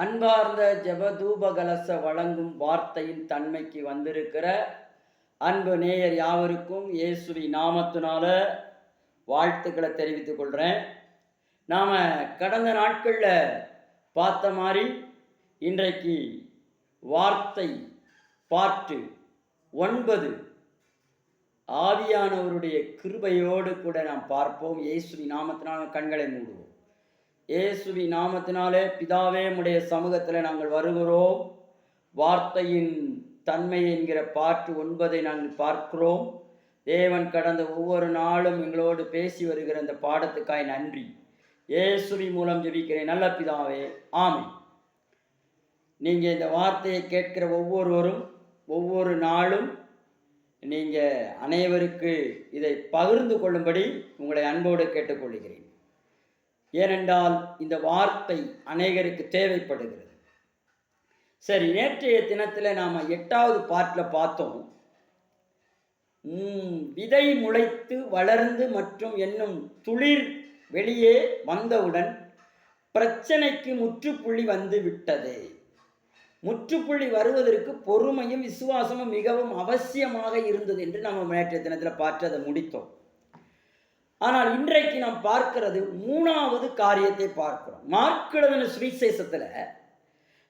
அன்பார்ந்த ஜெபதூபகலச வழங்கும் வார்த்தையின் தன்மைக்கு வந்திருக்கிற அன்பு நேயர் யாவருக்கும் இயேசுவி நாமத்தினால வாழ்த்துக்களை தெரிவித்துக் கொள்கிறேன் நாம் கடந்த நாட்களில் பார்த்த மாதிரி இன்றைக்கு வார்த்தை பாட்டு ஒன்பது. ஆவியானவருடைய கிருபையோடு கூட நாம் பார்ப்போம். இயேசுவி நாமத்தினால் கண்களை மூடுவோம். இயேசுவி நாமத்தினாலே பிதாவே உடைய சமூகத்தில் நாங்கள் வருகிறோம். வார்த்தையின் தன்மை என்கிற பாட்டு ஒன்பதை நாங்கள் பார்க்கிறோம். தேவன் கடந்த ஒவ்வொரு நாளும் எங்களோடு பேசி வருகிற அந்த பாடத்துக்காய் நன்றி. இயேசுவி மூலம் ஜெபிக்கிறேன். நல்ல பிதாவே ஆமை நீங்கள் இந்த வார்த்தையை கேட்கிற ஒவ்வொருவரும் ஒவ்வொரு நாளும் நீங்கள் அனைவருக்கு இதை பகிர்ந்து கொள்ளும்படி உங்களை அன்போடு கேட்டுக்கொள்கிறேன். ஏனென்றால் இந்த வார்த்தை அநேகருக்கு தேவைப்படுகிறது. சரி நேற்றைய தினத்தில் நாம் எட்டாவது பாட்டில் பார்த்தோம். விதை முளைத்து வளர்ந்து மற்றும் என்னும் துளிர் வெளியே வந்தவுடன் பிரச்சனைக்கு முற்றுப்புள்ளி வந்து விட்டது. முற்றுப்புள்ளி வருவதற்கு பொறுமையும் விசுவாசமும் மிகவும் அவசியமாக இருந்தது என்று நம்ம நேற்றைய தினத்தில் பார்த்து அதை முடித்தோம். ஆனால் இன்றைக்கு நாம் பார்க்கிறது மூணாவது காரியத்தை பார்க்கிறோம். மார்க்கிழதன சுவிசேஷத்தில்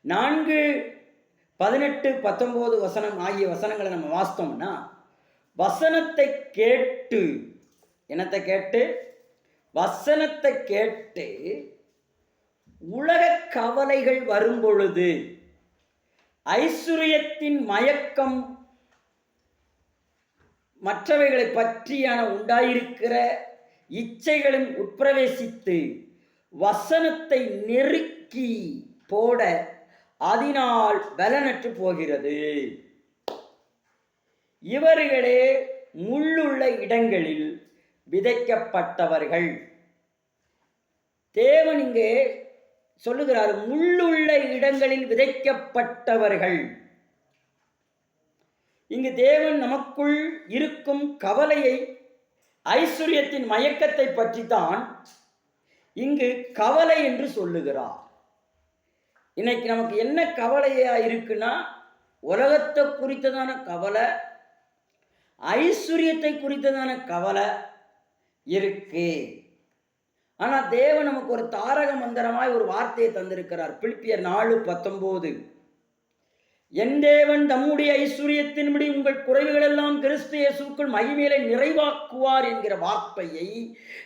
நான்கு பதினெட்டு பத்தொம்போது வசனம் ஆகிய வசனங்களை நம்ம வாசித்தோம்னா வசனத்தை கேட்டு என்னத்தை கேட்டு? வசனத்தை கேட்டு உலக கவலைகள் வரும் பொழுது ஐஸ்வர்யத்தின் மயக்கம் மற்றவைகளை பற்றியான உண்டாயிருக்கிற இச்சைகளும் உட்பிரவேசித்து வசனத்தை நெருக்கி போட அதனால் பலனற்று போகிறது. இவர்களே முள்ளுள்ள இடங்களில் விதைக்கப்பட்டவர்கள். தேவன் இங்கே சொல்லுகிறார் முள்ளுள்ள இடங்களில் விதைக்கப்பட்டவர்கள். இங்கு தேவன் நமக்குள் இருக்கும் கவலையை ஐஸ்வர்யத்தின் மயக்கத்தை பற்றி தான் இங்கு கவலை என்று சொல்லுகிறார். இன்னைக்கு நமக்கு என்ன கவலையா இருக்குன்னா உலகத்தை குறித்ததான கவலை ஐஸ்வர்யத்தை குறித்ததான கவலை இருக்கு. ஆனா தேவன் நமக்கு ஒரு தாரக மந்திரமாய் ஒரு வார்த்தையை தந்திருக்கிறார். பிலிப்பியர் நாலு பத்தொன்பது என் தேவன் தம்முடைய ஐஸ்வர்யத்தின்படி உங்கள் குறைவுகளெல்லாம் கிறிஸ்து இயேசுக்குள் மகிமையிலை நிறைவாக்குவார் என்கிற வார்த்தையை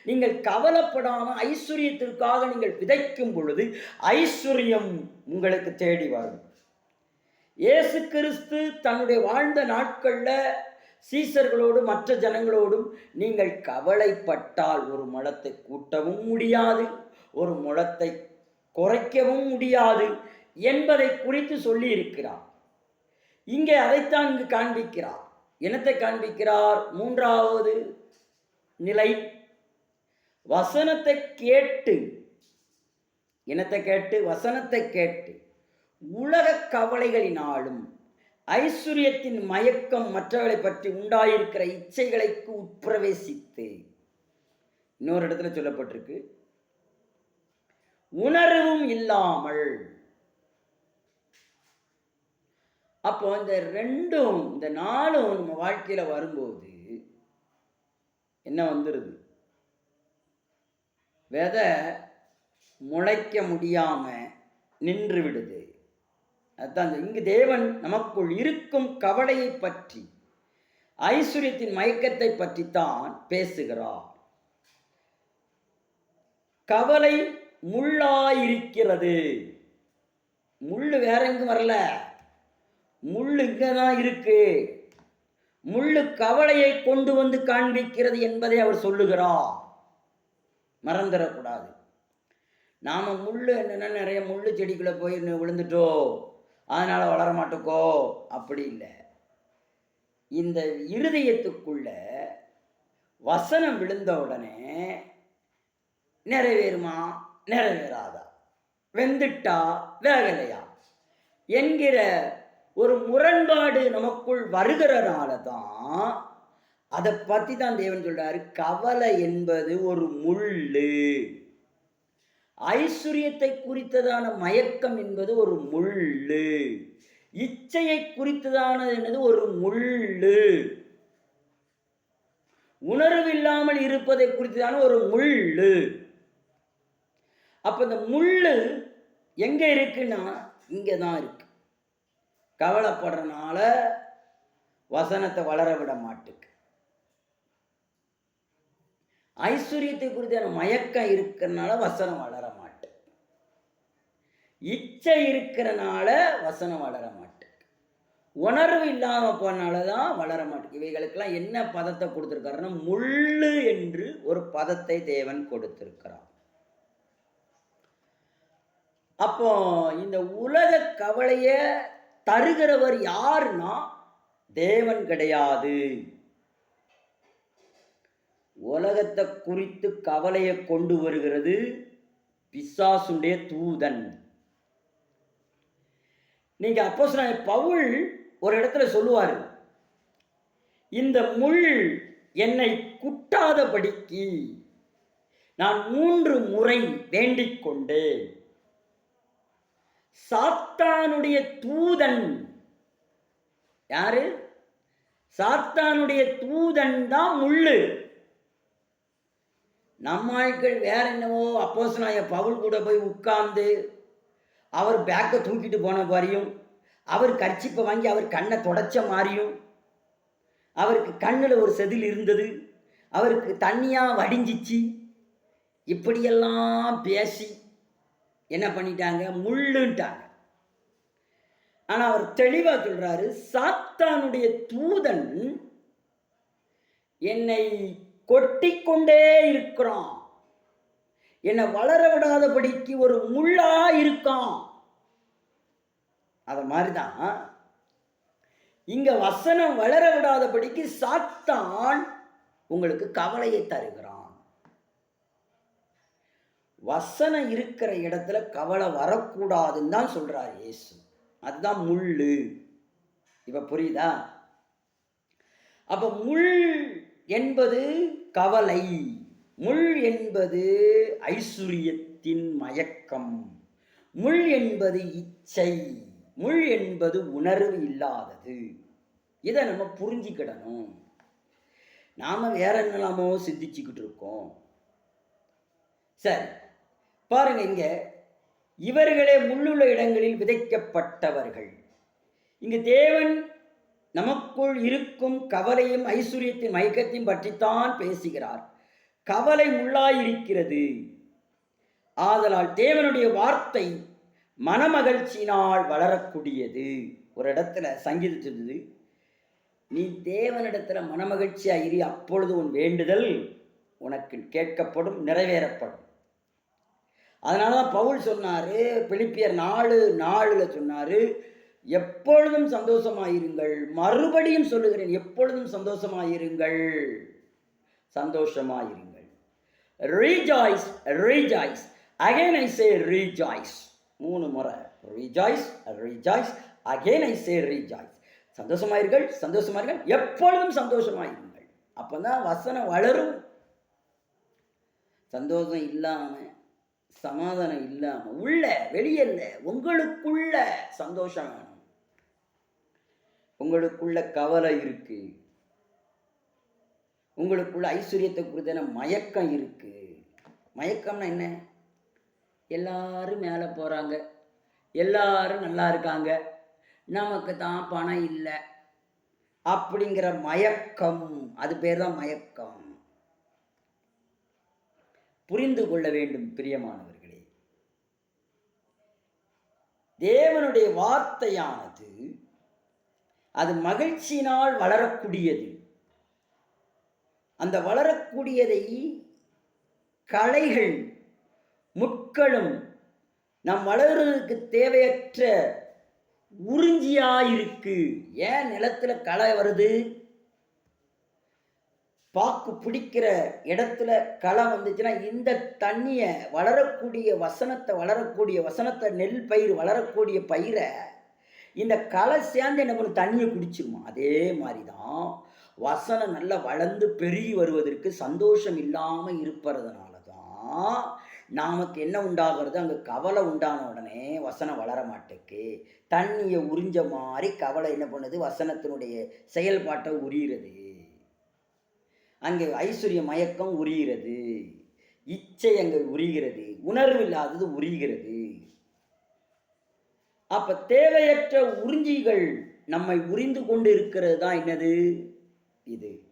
நீங்கள் கவலைப்படாமல் ஐஸ்வர்யத்திற்காக நீங்கள் விதைக்கும் பொழுது ஐஸ்வர்யம் உங்களுக்கு தேடி வரும். இயேசு கிறிஸ்து தன்னுடைய வாழ்ந்த நாட்களில் சீசர்களோடும் மற்ற ஜனங்களோடும் நீங்கள் கவலைப்பட்டால் ஒரு முளத்தை கூட்டவும் முடியாது ஒரு முளத்தை குறைக்கவும் முடியாது என்பதை குறித்து சொல்லியிருக்கிறார். இங்கே அதைத்தான் இங்கு காண்பிக்கிறார். என்னத்தை காண்பிக்கிறார்? மூன்றாவது நிலை. வசனத்தை கேட்டு இனத்தை கேட்டு? வசனத்தை கேட்டு. உலக கவலைகளினாலும் ஐஸ்வர்யத்தின் மயக்கம் மற்றவர்களை பற்றி உண்டாயிருக்கிற இச்சைகளுக்கு உட்பிரவேசித்து இன்னொரு இடத்துல சொல்லப்பட்டிருக்கு. உணர்வும் இல்லாமல் அப்போ இந்த ரெண்டும் இந்த நாளும் நம்ம வாழ்க்கையில் வரும்போது என்ன வந்துடுது விதை முளைக்க முடியாமல் நின்று விடுது. அதுதான் இந்த- இங்கு தேவன் நமக்குள் இருக்கும் கவலையை பற்றி ஐஸ்வர்யத்தின் மயக்கத்தை பற்றி தான் பேசுகிறார். கவலை முள்ளாயிருக்கிறது. முள்ளு வேற எங்கும் வரல. முள் இங்கே தான் இருக்கு. முள்ளு கவலையை கொண்டு வந்து காண்பிக்கிறது என்பதை அவர் சொல்லுகிறார். மறந்துடக்கூடாது. நாம் முள் என்னென்ன நிறைய முள்ளு செடிக்குள்ளே போய் விழுந்துட்டோ விழுந்துட்டோம் அதனால் வளர மாட்டோக்கோ? அப்படி இல்லை. இந்த இருதயத்துக்குள்ள வசனம் விழுந்த உடனே நிறைவேறுமா? நிறைவேறாதா? வெந்துட்டா? வேகலையா என்கிற ஒரு முரண்பாடு நமக்குள் வருகிறனால தான் அதை பற்றி தான் தேவன் சொல்றாரு. கவலை என்பது ஒரு முள்ளு. ஐஸ்வர்யத்தை குறித்ததான மயக்கம் என்பது ஒரு முள்ளு. இச்சையை குறித்ததானது என்னது ஒரு முள்ளு. உணர்வில்லாமல் இருப்பதை குறித்ததான ஒரு முள்ளு. அப்ப இந்த முள்ளு எங்க இருக்குன்னா இங்கே தான் இருக்கு. கவலைப்படுறனால வசனத்தை வளர விட மாட்டுக்கு. ஐஸ்வர்யத்தை குறித்தான மயக்கம் இருக்கிறனால வசனம் வளர மாட்டு இச்சை இருக்கிறனால வசனம் வளர மாட்டு உணர்வு இல்லாமல் போனால தான் வளர மாட்டேன் இவைகளுக்கெல்லாம் என்ன பதத்தை கொடுத்துருக்காருன்னா முள்ளு என்று ஒரு பதத்தை தேவன் கொடுத்திருக்கிறார். அப்போ இந்த உலக கவலையை தருகிறவர் யாருன்னா தேவன் கிடையாது. உலகத்தை குறித்து கவலையை கொண்டு வருகிறது பிசாசுடைய தூதன். நீங்க அப்போ பவுல் ஒரு இடத்துல சொல்லுவார் இந்த முள் என்னை குட்டாதபடிக்கு நான் மூன்று முறை வேண்டிக் கொண்டேன் சாத்தானுடைய தூதன். யாரு? சாத்தானுடைய தூதன் தான் முள்ளு. நம்மாட்கள் வேற என்னவோ அப்போஸ் பவுல் கூட போய் உட்கார்ந்து அவர் பேக்கை தூக்கிட்டு போன மாதிரியும் அவர் கர்ச்சிப்பை வாங்கி அவர் கண்ணை தொடச்ச மாதிரியும் அவருக்கு கண்ணில் ஒரு செதில் இருந்தது அவருக்கு தண்ணியாக வடிஞ்சிச்சு. இப்படியெல்லாம் பேசி என்ன பண்ணிட்டாங்க? முள்ளுன்ட்டாங்க. ஆனால் அவர் தெளிவாக சொல்கிறாரு சாத்தானுடைய தூதன் என்னை கொட்டிக்கொண்டே இருக்கிறான். என்னை வளர விடாதபடிக்கு ஒரு முள்ளா இருக்கான். மாதிரி தான் இங்கே வசனம் வளர விடாதபடிக்கு சாத்தான் உங்களுக்கு கவலையை தருகிறான். வசனம் இருக்கிற இடத்துல கவலை வரக்கூடாதுன்னு தான் சொல்கிறார் இயேசு. அதுதான் முள் இப்போ புரியுதா? அப்போ முள் என்பது கவலை. முள் என்பது ஐஸ்வர்யத்தின் மயக்கம். முள் என்பது இச்சை. முள் என்பது உணர்வு இல்லாதது. இதை நம்ம புரிஞ்சுக்கிடணும். நாம் வேற என்னலாமோ சிந்திச்சுக்கிட்டு இருக்கோம். சரி. பாருங்க இங்க. இவர்களே முள்ளுள்ள இடங்களில் விதைக்கப்பட்டவர்கள். இங்கு தேவன் நமக்குள் இருக்கும் கவலையும் ஐஸ்வர்யத்தின் மயக்கத்தையும் பற்றித்தான் பேசுகிறார். கவலை முள்ளாயிருக்கிறது ஆதலால் தேவனுடைய வார்த்தை மனமகிழ்ச்சியினால் வளரக்கூடியது. ஒரு இடத்துல சங்கீதம் நீ தேவனிடத்துல மனமகிழ்ச்சியாக இரு அப்பொழுது உன் வேண்டுதல் உனக்கு கேட்கப்படும் நிறைவேறப்படும். அதனால தான் பவுல் சொன்னார் பிலிப்பியர் நாலு நாளில் சொன்னார் எப்பொழுதும் சந்தோஷமாயிருங்கள் மறுபடியும் சொல்லுகிறேன் எப்பொழுதும் சந்தோஷமாயிருங்கள் சந்தோஷமாயிருங்கள். Rejoice rejoice again I say rejoice மூணு முறை rejoice rejoice again I say rejoice சந்தோஷமாயிருங்கள் சந்தோஷமாயிருங்கள் எப்பொழுதும் சந்தோஷமாயிருங்கள். அப்போ தான் வசனம் வளரும். சந்தோஷம் இல்லாமல் சமாதானம் இல்லாம உள்ள வெளியல்ல உங்களுக்குள்ள சந்தோஷம். வேணும் உங்களுக்குள்ள கவலை இருக்கு. உங்களுக்குள்ள ஐஸ்வர்யத்தை குறித்தான மயக்கம் இருக்கு. மயக்கம்னா என்ன? எல்லாரும் மேலே போகிறாங்க எல்லாரும் நல்லா இருக்காங்க. நமக்கு தான் பணம் இல்லை. அப்படிங்கிற மயக்கம். அது பேர் தான் மயக்கம். புரிந்து கொள்ள வேண்டும் பிரியமானவர்களே. தேவனுடைய வார்த்தையானது அது மகிழ்ச்சியினால் வளரக்கூடியது. அந்த வளரக்கூடியதை களைகள் முட்களும் நம் வளர்றதுக்கு தேவையற்ற உறிஞ்சியாயிருக்கு. ஏன் நிலத்தில் களை வருது? பாக்கு பிடிக்கிற இடத்துல களை வந்துச்சுன்னா இந்த தண்ணியை வளரக்கூடிய வசனத்தை வளரக்கூடிய வசனத்தை நெல் பயிர் வளரக்கூடிய பயிரை இந்த களை சேர்ந்து என்ன பண்ணும்? தண்ணியை குடிச்சிருமா? அதே மாதிரி தான் வசனம் நல்லா வளர்ந்து பெருகி வருவதற்கு சந்தோஷம் இல்லாமல் இருப்பதுனால தான் நமக்கு என்ன உண்டாகிறது? அங்கே கவலை உண்டான உடனே வசனம் வளர மாட்டேக்கு. தண்ணியை உறிஞ்ச மாதிரி கவலை என்ன பண்ணுது? வசனத்தினுடைய செயல்பாட்டை உரியிறது. அங்கே ஐஸ்வர்ய மயக்கம் உரிகிறது. இச்சை அங்கே உரிகிறது. உணர்வு இல்லாதது உரிகிறது. அப்ப தேவையற்ற உறிஞ்சிகள் நம்மை உரிந்து கொண்டு இருக்கிறது தான் என்னது? இது.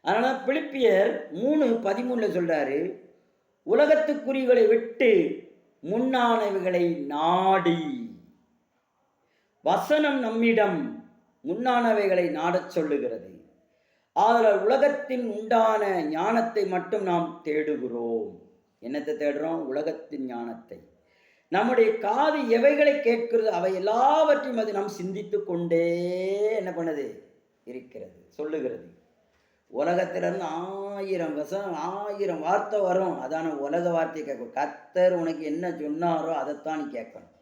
அதனால பிலிப்பியர் மூணு பதிமூணுல சொல்றாரு உலகத்துக்குறிகளை விட்டு முன்னானவைகளை நாடி. வசனம் நம்மிடம் முன்னானவைகளை நாடச் சொல்லுகிறது. ஆதலால் உலகத்தின் உண்டான ஞானத்தை மட்டும் நாம் தேடுகிறோம். என்னத்தை தேடுறோம்? உலகத்தின் ஞானத்தை. நம்முடைய காது எவைகளை கேட்கிறது? அவை எல்லாவற்றையும் அது நாம் சிந்தித்து கொண்டே என்ன பண்ணுது? இருக்கிறது சொல்லுகிறது. உலகத்திலிருந்து ஆயிரம் வசம் ஆயிரம் வார்த்தை வரும். அதான உலக வார்த்தையை கேட்கும். கத்தர் உனக்கு என்ன சொன்னாரோ அதைத்தான் நீ கேட்கணும்.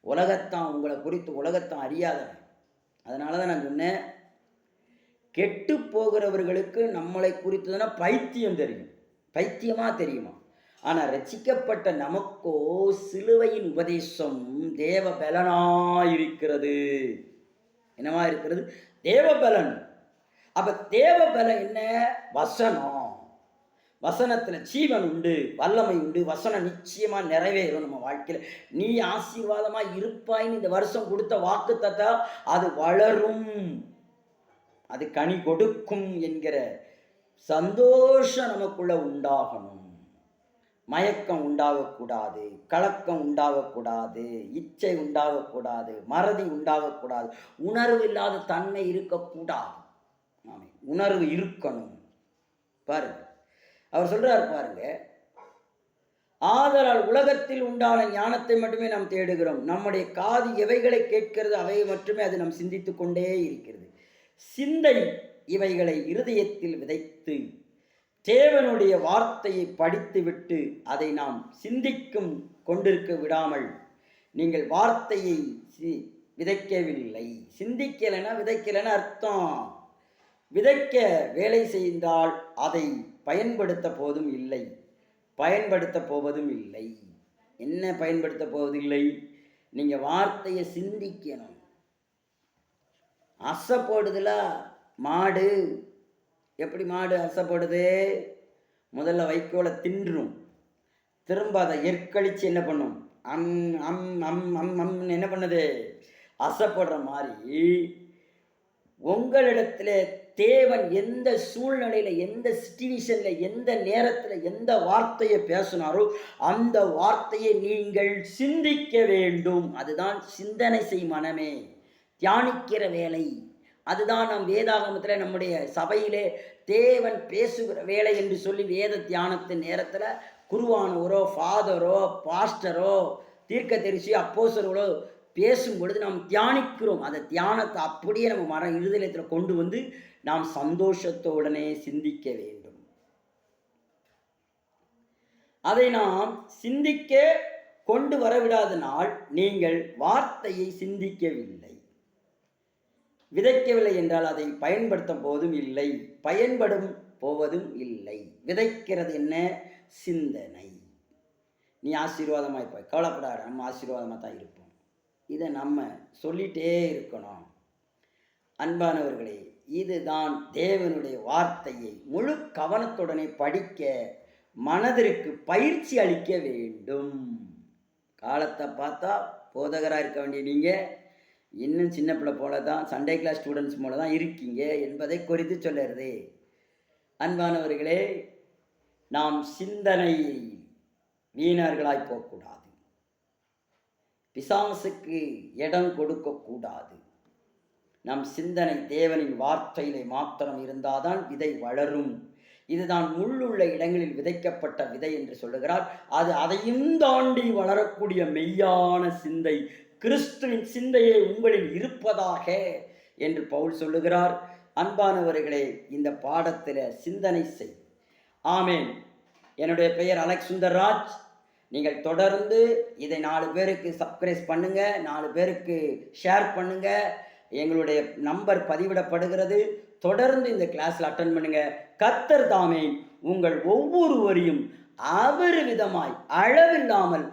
உலகத்தான் உங்களை குறித்து உலகத்தான் அறியாதவன். அதனால தான் நான் சொன்னேன் கெட்டு போகிறவர்களுக்கு நம்மளை குறித்ததுன்னா பைத்தியம் தெரியும். பைத்தியமாக தெரியுமா? ஆனால் ரசிக்கப்பட்ட நமக்கோ சிலுவையின் உபதேசம் தேவ பலனாயிருக்கிறது என்னவா இருக்கிறது? தேவ பலன் அப்ப தேவ பலன் என்ன? வசனம். வசனத்தில் ஜீவன் உண்டு வல்லமை உண்டு வசனம் நிச்சயமாக நிறைவேறும் நம்ம வாழ்க்கையில். நீ ஆசீர்வாதமாக இருப்பாய்ன்னு இந்த வருஷம் கொடுத்த வாக்கு தத்தா அது வளரும். அது கனி கொடுக்கும் என்கிற சந்தோஷம் நமக்குள்ள உண்டாகணும். மயக்கம் உண்டாகக்கூடாது கலக்கம் உண்டாகக்கூடாது இச்சை உண்டாகக்கூடாது மறதி உண்டாகக்கூடாது. உணர்வு இல்லாத தன்மை இருக்கக்கூடாது. உணர்வு இருக்கணும். பாருங்க. அவர் சொல்றாரு பாருங்க. ஆதலால் உலகத்தில் உண்டான ஞானத்தை மட்டுமே நாம் தேடுகிறோம். நம்முடைய காது எவைகளை கேட்கிறது அவை மட்டுமே அது நாம் சிந்தித்து கொண்டே இருக்கிறது. சிந்தை இவைகளை இருதயத்தில் விதைத்து தேவனுடைய வார்த்தையை படித்துவிட்டு அதை நாம் சிந்திக்கும் கொண்டிருக்க விடாமல் நீங்கள் வார்த்தையை சி- விதைக்கவில்லை. சிந்திக்கலைன்னா விதைக்கலைன்னு அர்த்தம். விதைக்க வேலை செய்தால் அதை பயன்படுத்த போதும் இல்லை. பயன்படுத்த போவதும் இல்லை. என்ன பயன்படுத்த போவதில்லை? நீங்கள் வார்த்தையை சிந்திக்கணும். அசைப்படுதுல? மாடு. எப்படி மாடு அசைப்படுது? முதல்ல வைக்கோலை தின்றும். திரும்ப அதை எற்கழிச்சு என்ன பண்ணும்? அம் அம் அம் அம் அம் என்ன பண்ணுது? அசைப்படுற மாதிரி உங்களிடத்துல தேவன் எந்த சூழ்நிலையில் எந்த சிச்சுவேஷன்ல எந்த நேரத்தில் எந்த வார்த்தையை பேசினாரோ அந்த வார்த்தையை நீங்கள் சிந்திக்க வேண்டும். அதுதான் சிந்தனை செய் மனமே. தியானிக்கிற வேலை. அதுதான் நம் வேதாகமத்தில் நம்முடைய சபையிலே தேவன் பேசுகிற வேலை என்று சொல்லி வேத தியானத்தின் நேரத்தில் குருவானவரோ ஃபாதரோ பாஸ்டரோ தீர்க்கதரிசி அப்போசர்களோ பேசும் பொழுது நாம் தியானிக்கிறோம். அந்த தியானத்தை அப்படியே நம்ம மர இருதயத்தில் கொண்டு வந்து நாம் சந்தோஷத்தோடனே சிந்திக்க வேண்டும். அதை நாம் சிந்திக்க கொண்டு வரவிடாதனால் நீங்கள் வார்த்தையை சிந்திக்கவில்லை. விதைக்கவில்லை என்றால் அதை பயன்படுத்தும் போதும் இல்லை. பயன்படும் போவதும் இல்லை. விதைக்கிறது என்ன? சிந்தனை. நீ ஆசீர்வாதமாக இருப்ப கவலைப்படாத நம்ம ஆசீர்வாதமாக தான் இருப்போம். இதை நம்ம சொல்லிட்டே இருக்கணும். அன்பானவர்களே இதுதான் தேவனுடைய வார்த்தையை முழு கவனத்துடனே படிக்க மனதிற்கு பயிற்சி அளிக்க வேண்டும். காலத்தை பார்த்தா போதகராக இருக்க வேண்டிய நீங்கள் இன்னும் சின்ன பிள்ளை போல தான் சண்டே கிளாஸ் ஸ்டூடெண்ட்ஸ் போல தான் இருக்கீங்க என்பதை குறித்து சொல்லுறது அன்பானவர்களே நாம் சிந்தனை வீணர்களாய் போகக்கூடாது. பிசாசுக்கு இடம் கொடுக்கக்கூடாது. நம் சிந்தனை தேவனின் வார்த்தையிலே மாத்திரம் இருந்தால்தான் விதை வளரும். இதுதான் உள்ளுள்ள இடங்களில் விதைக்கப்பட்ட விதை என்று சொல்லுகிறார். அது அதையும் தாண்டி வளரக்கூடிய மெய்யான சிந்தை கிறிஸ்துவின் சிந்தையே உங்களில் இருப்பதாக என்று பவுல் சொல்லுகிறார். அன்பானவர்களே இந்த பாடத்தில் சிந்தனை செய். ஆமேன். என்னுடைய பெயர் அலெக் சுந்தர்ராஜ். நீங்கள் தொடர்ந்து இதை நாலு பேருக்கு சப்ஸ்கிரைப் பண்ணுங்க நாலு பேருக்கு ஷேர் பண்ணுங்க. எங்களுடைய நம்பர் பதிவிடப்படுகிறது. தொடர்ந்து இந்த கிளாஸில் அட்டன் பண்ணுங்க. கத்தர் தாமே உங்கள் ஒவ்வொருவரையும் அவர் விதமாய் அளவில்லாமல்